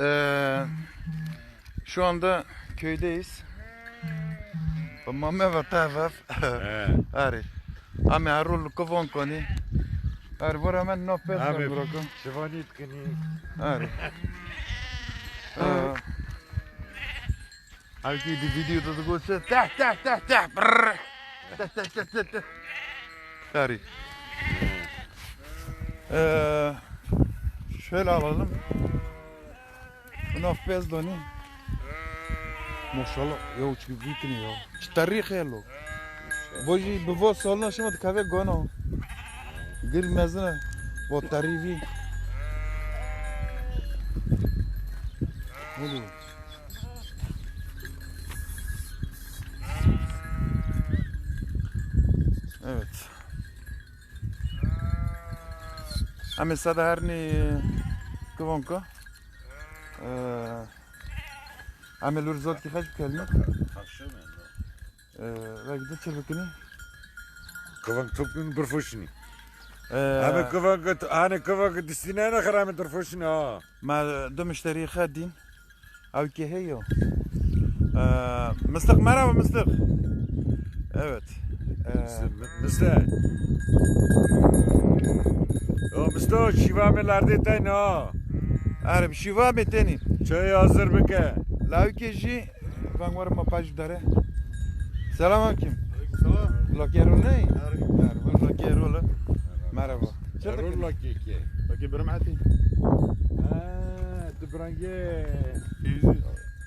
eee, şu anda köydeyiz. Mame va tavaf. He. Ari. Ame arul kovon koni. Ari bora men no pes Abi. broko. Şivanit kini. Ari. Eee, Abi ki di videoda da goçse tah tah tah tah. brrr. Tah tah tah tah tah. Ari. Eee, şöyle alalım. Bunu pes doni. Maşallah ya uç gibi bikini ya. Tarih yelo. Boji bevo solna şema de kave gono. Gir mezne. Bo tarihi. Ulu. Evet. Ame sada herni kovanka. Eee Ame lur zot ki kaç kelime. Eee ve gidip çırpıkını. Kıvan topun durfuşni. Eee Abi kıvan gıt, hani kıvan gıt istinene kıramı durfuşni ha. ما دو مشتري خادين او كي هيو آه مصدق مرحبا مصدق evet آه Mısır. O Mısır şivamelerde tayin ha. عرب شيفا بتاني Çay hazır bike. Laukeji vanguar ma pa ajudare. Selam aleyküm. Selam. Laki erol ne? Erol. Laki erol. Merhaba. Erol laki ki. Laki birim hati. Ha, tübrange. Fevzi.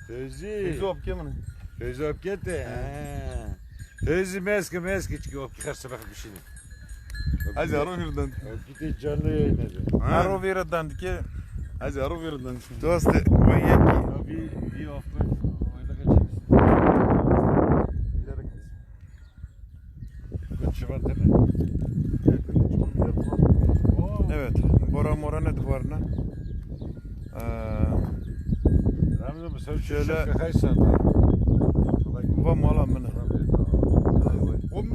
Fevzi. Fevzi opke mi? Fevzi opke te. Fevzi meski meski çıkıyor opke her sabah bir şey. Hadi Erol yurdan. Opke de canlı yayınladı. Erol yurdan ki. Hadi arı birden. dost bu yeki. Abi bir hafta oyda kaçırız. Kaçıvan değil mi? Evet, Bora Mora ne duvarına? Ee, Ramazan sen Şöyle- bu mala mı ne?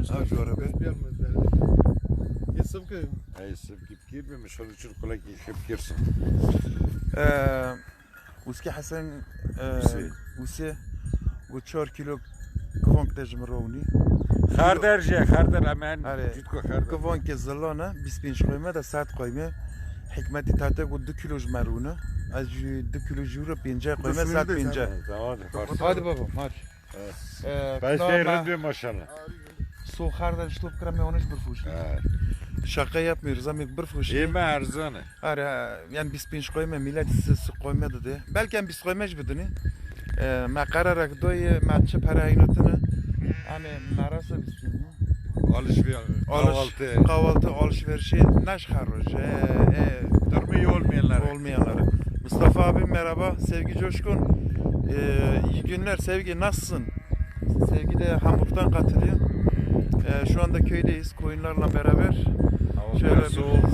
Ha, şu araba. Yesem ki. Ay sırf kip gibi mi şöyle çür kolay ki hep girsin. Ee, Uski Hasan Usi. Usi bu 4 kilo kvank tejim rovni. Karderce, karder hemen. Hadi. Cütko karder. Kvank zalana 25 koyma da saat koyma. Hikmeti tate bu 2 kilo jmaruna. Az 2 kilo jura 5 koyma saat 5. Tamam hadi. Hadi babam hadi. Ee, Ben kna- şey Şaka yapmıyoruz ama bir fuş. İyi mi erzanı? Ara yani biz pinç koyma millet siz koyma dedi. Belki biz koymaz bedini. Eee ma qararak doy ma çı para inatını. Hani marasa biz pinç. Alışveriş. Kahvaltı. Kahvaltı alışverişi naş haroj. Eee Durmayı olmayanlar. olmayanları. Mustafa abi merhaba. Sevgi Coşkun. Eee iyi günler Sevgi nasılsın? Sevgi de Hamburg'dan katılıyor. Eee şu anda köydeyiz koyunlarla beraber. Şöyle bir soğuk.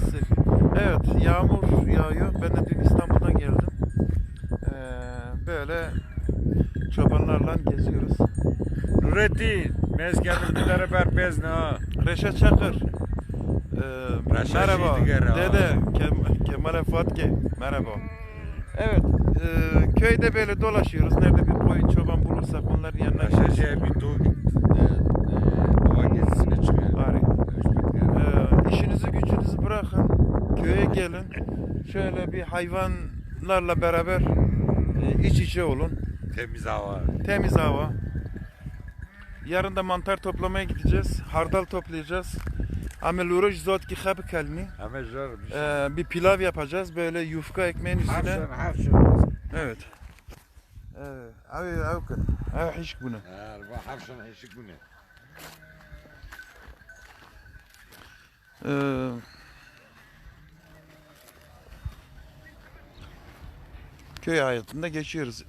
Evet, yağmur yağıyor. Ben de dün İstanbul'dan geldim. Ee, böyle çobanlarla geziyoruz. Nurettin. Mezkemir dilere berpez ne ha? Reşat Çakır. Ee, Reşat merhaba. Dede Kem Kemal Fatke. Merhaba. Evet, e, köyde böyle dolaşıyoruz. Nerede bir koyun çoban bulursak onların yanına şey bir e, doğa gezisine çıkıyor. Bari. Ee, işinizi gücünüzü bırakın. Köye gelin. Şöyle bir hayvanlarla beraber e, iç içe olun. Temiz hava. Temiz hava. Yarın da mantar toplamaya gideceğiz. Hardal toplayacağız. Ameluruj zot ki khab kalni. Bir şey. Ee, bir pilav yapacağız. Böyle yufka ekmeğin üstüne. Hafşan hafşan. Evet. Evet. Abi abi. Abi hiç bunu. Bu hafşan eşik bu ne? Ee, köy hayatında geçiyoruz.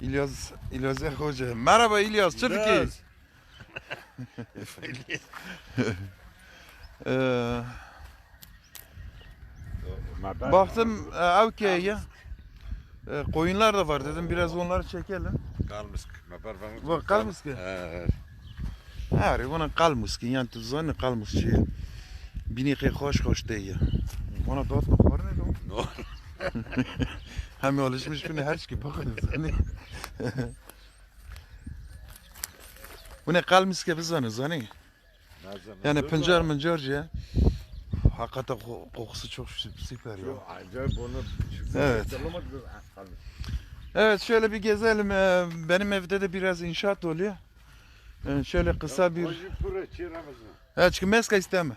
İlyas, İlyas Hoca. Merhaba İlyas. İlyas. Ee, baktım Avke'ye. E, koyunlar da var dedim biraz onları çekelim. Ben- Bak, kalmış ki. Ha, Her bunun kalmış ki yani tuzağını kalmış Bini ki hoş hoş diye. Ona dağıtma var ne lan? Ne Hem alışmış bine her şey bakın. Hani. Bu ne kalmış gibi zanız hani. Yani pancar mıncar ya. Hakikaten ko- kokusu çok sü- süper ya. Acayip onu. Evet. Evet şöyle bir gezelim. Ee, Benim evde de biraz inşaat oluyor. Ee, Şöyle kısa bir... Evet çünkü meska isteme.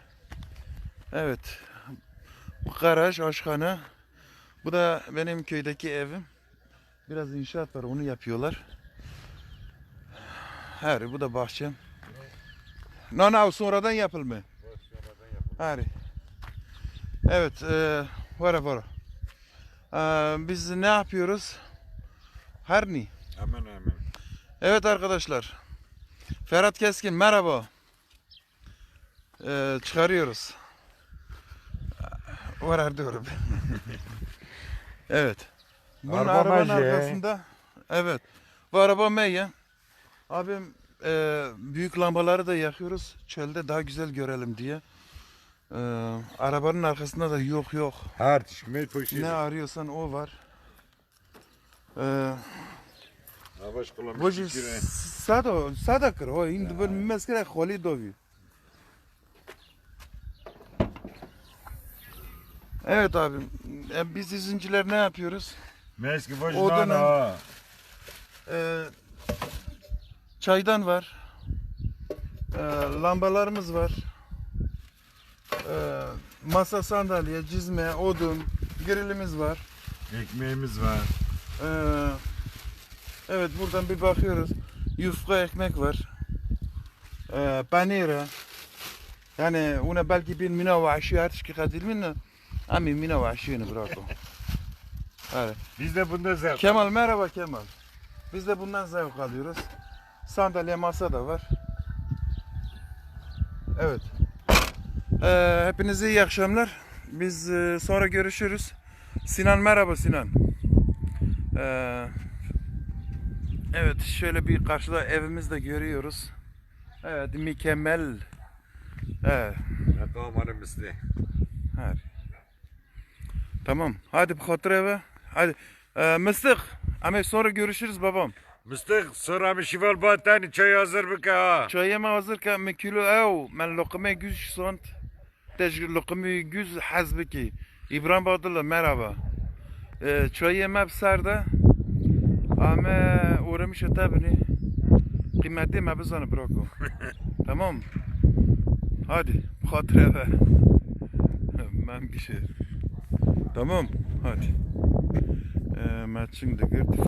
Evet. Bu garaj, aşkhane. Bu da benim köydeki evim. Biraz inşaat var onu yapıyorlar. Her bu da bahçem. No no sonradan yapılma. Her. Evet, e, vara vara. E, biz ne yapıyoruz? Her ne? Hemen hemen. Evet arkadaşlar. Ferhat Keskin merhaba. Ee, çıkarıyoruz varar diyorum. evet. Bunun araba arabanın meyye. arkasında evet. Bu araba meyye. Abim e, büyük lambaları da yakıyoruz. Çölde daha güzel görelim diye. E, arabanın arkasında da yok yok. Her çıkmayı poşeti. Ne arıyorsan o var. E, Savaş kulamış. Bu sada sada kır. O indi bir meskere holi dovi. Evet abim, e, biz izinciler ne yapıyoruz? Meski O boşuna dönem- ha. Ee, çaydan var, Ee, lambalarımız var, Ee, masa sandalye, cizme, odun, grillimiz var. Ekmeğimiz var. Ee, evet buradan bir bakıyoruz. Yufka ekmek var. Ee, panira. Yani ona belki bir mina ve aşı artış ki kadir minna. Ami mina ve aşıyını bırak o. Evet. Biz de bunda zevk. Kemal merhaba Kemal. Biz de bundan zevk alıyoruz. Sandalye masa da var. Evet. Ee, hepinize iyi akşamlar. Biz e, sonra görüşürüz. Sinan merhaba Sinan. Ee, evet şöyle bir karşıda evimiz de görüyoruz. Evet mükemmel. Evet. Rakamları misli. Hadi. Tamam. Hadi bu hatır eve. Hadi. Ee, mıstık. Ama sonra görüşürüz babam. Mıstık sonra bir şival batani çay hazır bıka ha. Çayıma hazır ka me kilo ev. Men lokme güz sont. Tej lokme güz hazbiki. İbrahim Badıllı merhaba. Ee, çayıma bsarda. Ama uğramış tabini. Kıymeti me bizanı bırakın. tamam. Hadi. Bu hatır eve. Ben bir şey. Tamam. Hadi. Ee, matching de girdi.